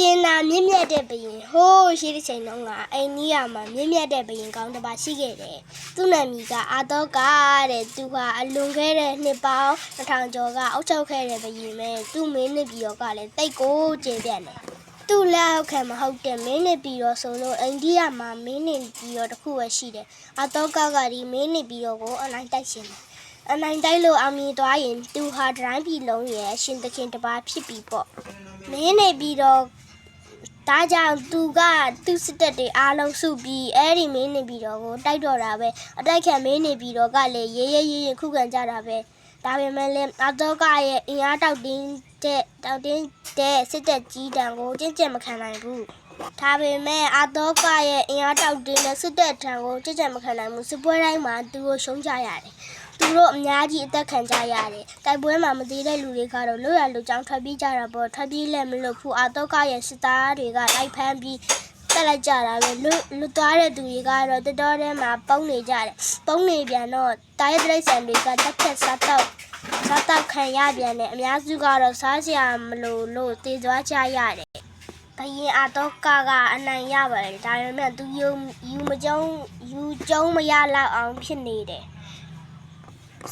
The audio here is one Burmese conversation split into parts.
ကျင်းနာမြင့်မြတ်တဲ့ဘရင်ဟိုးရှိတဲ့ချိန်တုန်းကအိန္ဒိယမှာမြင့်မြတ်တဲ့ဘရင်ကောင်းတစ်ပါးရှိခဲ့တယ်။သူ့နာမည်ကအာတောကတဲ့သူဟာအလွန်ခဲ့တဲ့နှစ်ပေါင်း1000ကျော်ကအုပ်ချုပ်ခဲ့တဲ့ဘရင်ပဲသူ့မင်းနေပြီးတော့ကလည်းတိတ်ကိုကျေပြတ်တယ်။သူ့လက်အောက်ခံမဟုတ်တဲ့မင်းနေပြီးတော့ဆိုလို့အိန္ဒိယမှာမင်းနေပြီးတော့တစ်ခုပဲရှိတယ်။အာတောကကဒီမင်းနေပြီးတော့ကိုအနိုင်တိုက်ရှင်တယ်။အနိုင်တိုက်လို့အောင်မြင်သွားရင်သူဟာတိုင်းပြည်လုံးရဲ့ရှင်သခင်တစ်ပါးဖြစ်ပြီပေါ့။မင်းနေပြီးတော့ ဒါကြောင့်သူကသူ့စစ်တပ်တွေအားလုံးစုပြီးအဲ့ဒီမင်းနေပြီးတော့ကိုတိုက်တော့တာပဲအတိုက်ခံမင်းနေပြီးတော့ကလည်းရေးရေးရေးရေးခုခံကြတာပဲဒါပေမဲ့လည်းအတော့ကရဲ့အင်အားတောက်တင်းတဲ့တောက်တင်းတဲ့စစ်တပ်ကြီးတံကိုကျင့်ကျင့်မခံနိုင်ဘူး ဒါပေမဲ့အတော့ကရဲ့အင်အားတောက်တင်းတဲ့စစ်တပ်ထံကိုကျင့်ကျင့်မခံနိုင်ဘူးစစ်ပွဲတိုင်းမှာသူကိုရှုံးကြရတယ်သူတို့အများကြီးအသက်ခံကြရတယ်။တိုက်ပွဲမှာမသေးတဲ့လူတွေကတော့လွတ်ရလွတ်ကြောင်းထွက်ပြေးကြတာပေါ့ထွက်ပြေးလည်းမလို့ဘူးအာတော့ကရဲ့စစ်သားတွေကလိုက်ဖမ်းပြီးတက်လိုက်ကြတာပဲလွတ်လွတ်သွားတဲ့သူတွေကတော့တတော်ထဲမှာပုံနေကြတယ်။ပုံနေပြန်တော့တာရဲတိရစ္ဆာန်တွေကတက်ဖြတ်စားတော့စားတော့ခံရပြန်တယ်အများစုကတော့စားစရာမလိုလို့တည်သွားကြရတယ်။ ဘရင်အာတော့ကကအနိုင်ရပါတယ်ဒါပေမဲ့သူယူယူမကြုံယူကြုံမရလောက်အောင်ဖြစ်နေတယ်။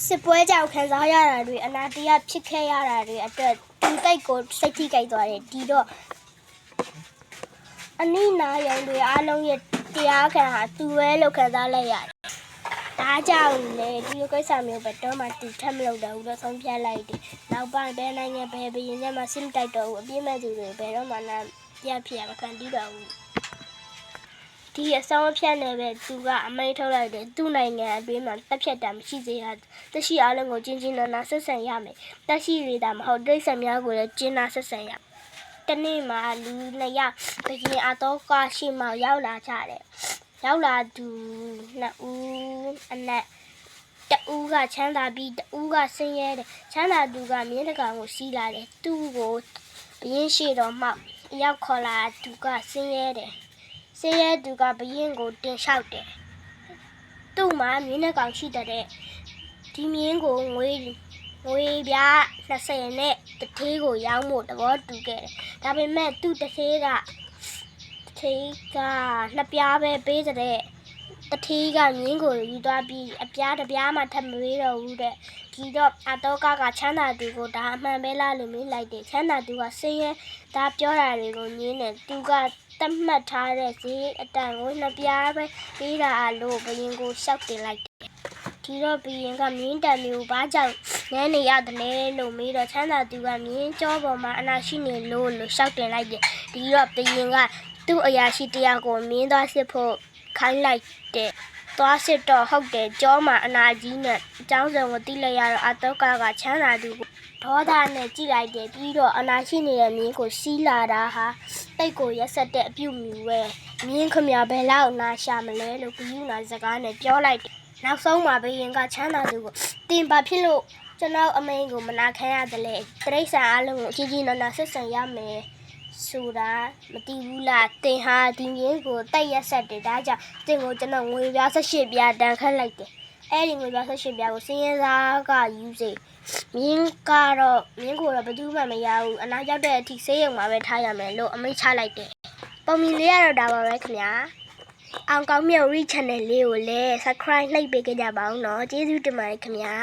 စစ်ပွဲကြောင့်ခံစားရတာတွေအနာတရားဖြစ်ခဲ့ရတာတွေအတွက်သူတိုက်ကိုစိတ်ထိကြိုက်သွားတယ်ဒီတော့အနိနာယံတွေအားလုံးရဲ့တရားခံဟာသူပဲလို့ခံစားလိုက်ရတယ်။ ဒါကြောင့်လေဒီလိုကိစ္စမျိုးပဲတော့မှသူထပ်မလုပ်တော့ဘူးလို့ဆုံးဖြတ်လိုက်တယ်။နောက်ပိုင်းဘယ်နိုင်ငံဘယ်ဘရင်နဲ့မှစစ်မတိုက်တော့ဘူးအပြစ်မဲ့သူတွေဘယ်တော့မှနာပြဖြစ်ရမခံတီးတော့ဘူး။ဒီအဆောင်အဖြတ်နဲ့ပဲသူကအမိန့်ထုတ်လိုက်တယ်သူ့နိုင်ငံအတွင်းမှာတက်ဖြတ်တာမရှိသေးတာတက်ရှိအားလုံးကိုချင်းချင်းနာနာဆက်ဆံရမယ်တက်ရှိရတာမဟုတ်တိရစ္ဆာန်များကိုလည်းကျင်းနာဆက်ဆံရမယ်တနေ့မှာလူနှစ်ယောက်ဘရင်အတော့ကရှိမှရောက်လာကြတယ် ရောက်လာသူနှစ်ဦးအနက်တဦးကချမ်းသာပြီးတဦးကဆင်းရဲတယ်ချမ်းသာသူကမြင်းတကောင်ကိုစီးလာတယ်သူ့ကိုဘရင်ရှိတော်မှရောက်ခေါ်လာသူကဆင်းရဲတယ်ဆင်းရဲသူကဘရင်ကိုတင်လျှောက်တယ်။သူ့မှာမြင်းနဲ့ကောင်ရှိတဲ့ဒီမြင်းကိုငွေငွေပြား20နဲ့တထေးကိုရောင်းဖို့သဘောတူခဲ့တယ်။ဒါပေမဲ့သူ့တထေးကတ ထေးကနှစ်ပြားပဲပေးတဲ့တထေးကမြင်းကိုယူသွားပြီးအပြားတစ်ပြားမှထပ်မပေးတော့ဘူးတဲ့။ဒီတော့အတော့ကကချမ်းသာသူကိုဒါအမှန်ပဲလားလို့မေးလိုက်တယ်။ချမ်းသာသူကဆင်းရဲဒါပြောတာတွေကိုညင်းတယ်။သူကတတ်မှတ်ထားတဲ့ဈေးအတန်ကိုနှစ်ပြားပဲပေးတာလို့ဘရင်ကိုရှောက်တင်လိုက်တယ်။ဒီတော့ဘရင်ကမြင်းတံမျိုးဘာကြောင့်နဲနေရတယ်လဲလို့မေးတော့ချမ်းသာသူကမြင်းကြောပေါ်မှာအနာရှိနေလို့လို့ရှောက်တင်လိုက်တယ်။ဒီတော့ဘရင်က သူ့အရာရှိတယောက်ကိုမင်းသွားစစ်ဖို့ခိုင်းလိုက်တဲ့သွားစစ်တော့ဟုတ်တယ်ကြောမှာအနာကြီးနဲ့အကြောင်းစုံကိုတိလိုက်ရတော့အတောကကချမ်းသာသူကိုဒေါသနဲ့ကြိလိုက်တယ်ပြီးတော့အနာရှိနေတဲ့မင်းကိုစီးလာတာဟာတိတ်ကိုရက်ဆက်တဲ့အပြုတ်မျိုးပဲမင်းခမရဘယ်လောက်နာရှာမလဲလို့ဂယူနာစကားနဲ့ပြောလိုက်တယ်နောက်ဆုံးမှာဘရင်ကချမ်းသာသူကိုတင်ပါဖြစ်လို့ကျွန်တော်အမိန်ကိုမနာခံရတယ်လေတိရိစ္ဆာန်အလုံးကိုအကြီးကြီးနာနာဆက်ဆံရမယ် ဆိုတာမတည်ဘူးလားတင်ဟာဒီရင်းကိုတိုက်ရက်ဆက်တယ်ဒါကြောင့်တင်ကိုကျွန်တော်ငွေပြား18ပြားတန်ခတ်လိုက်တယ်အဲ့ဒီငွေပြား18ပြားကိုစင်းရဲသားကယူစေမင်းကတော့မင်းကိုတော့ဘယ်သူမှမရဘူးအနာရောက်တဲ့အထိဆေးရုံမှာပဲထားရမယ်လို့အမိန့်ချလိုက်တယ်ပုံမြင်လေးကတော့ဒါပါပဲခင်ဗျာအောင်ကောင်းမြတ် re channel လေးကိုလည်း subscribe နှိပ်ပေးကြပါဦးနော်ကျေးဇူးတင်ပါတယ်ခင်ဗျာ